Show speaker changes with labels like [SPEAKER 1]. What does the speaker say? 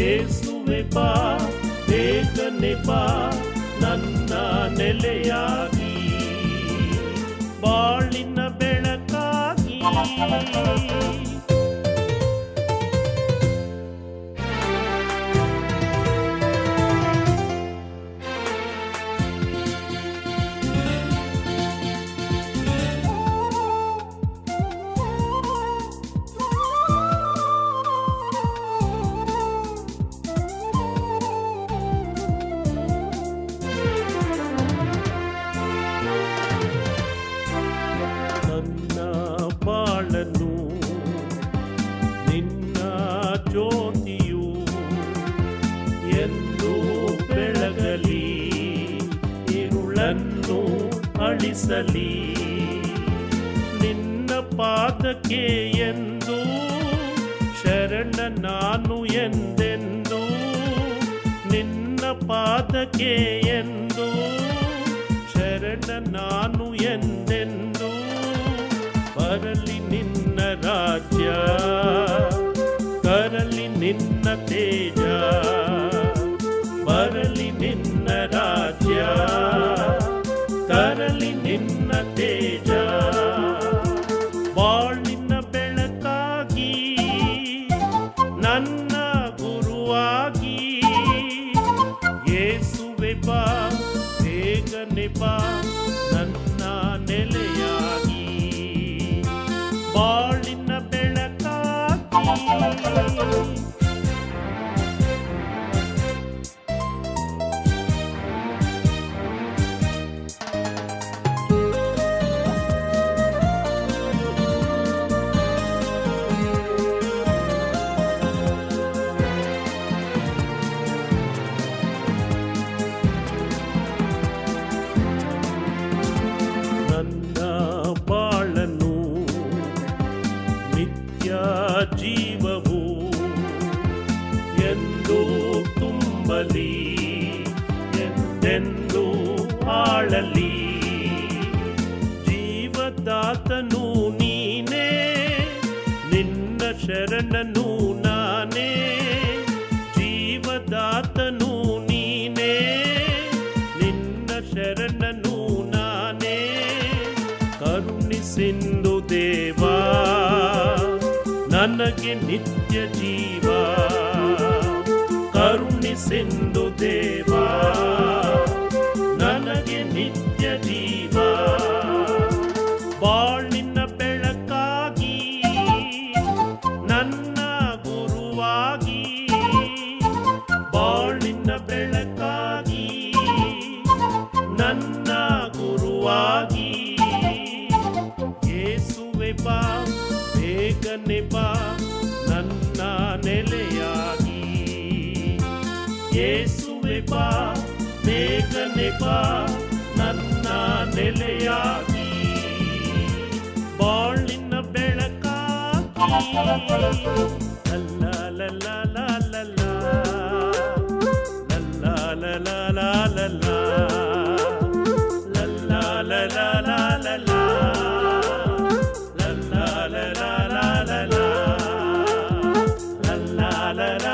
[SPEAKER 1] ಯೇಸುವೆ ಬಾ ಬೇಗನೆ ಬಾ ನನ್ನ ನೆಲೆಯಾಗಿ ಬಾಳಿನ ಬೆಳಕಾಗಿ. ഇരുಳನ್ನು ಅಳಿಸಲಿ. ನಿನ್ನ ಪಾದಕ್ಕೆ ಎಂದು ಶರಣ ನಾನು ಎಂದೆಂದು, ನಿನ್ನ ಪಾದಕ್ಕೆ ಎಂದು ಶರಣ ನಾನು ಎಂದೆಂದು, ಬರಲಿ ನಿನ್ನ ರಾಜ್ಯ. ಬೆಳಕಾಗಿ ತುಂಬಲಿ ಎಂದೆಂದು ಆಳಲಿ. ಜೀವದಾತನು ನೀನೇ, ನಿನ್ನ ಶರಣನು ನಾನೇ. ಜೀವದಾತನು ನೀನೇ, ನಿನ್ನ ಶರಣನು ನಾನೇ. ಕರುಣಿಸಿಂದು ದೇವಾ, ನನಗೆ ನಿತ್ಯ ಜೀವ. ಕರುಣಿಸಿಂದು ದೇವಾ ನನಗೆ ಮೆಚ್ಚುವೆಪಾ ಬೇಗನೆ ಬಾ ನನ್ನ ನೆಲೆಯಾಗಿ ಬಾಳಿನ ಬೆಳಕಾಗಿ ಅಲ್ಲ ಲಲ್ಲ ಲಲ್ಲ ಲಲ್ಲ ಲಲ್ಲ la la la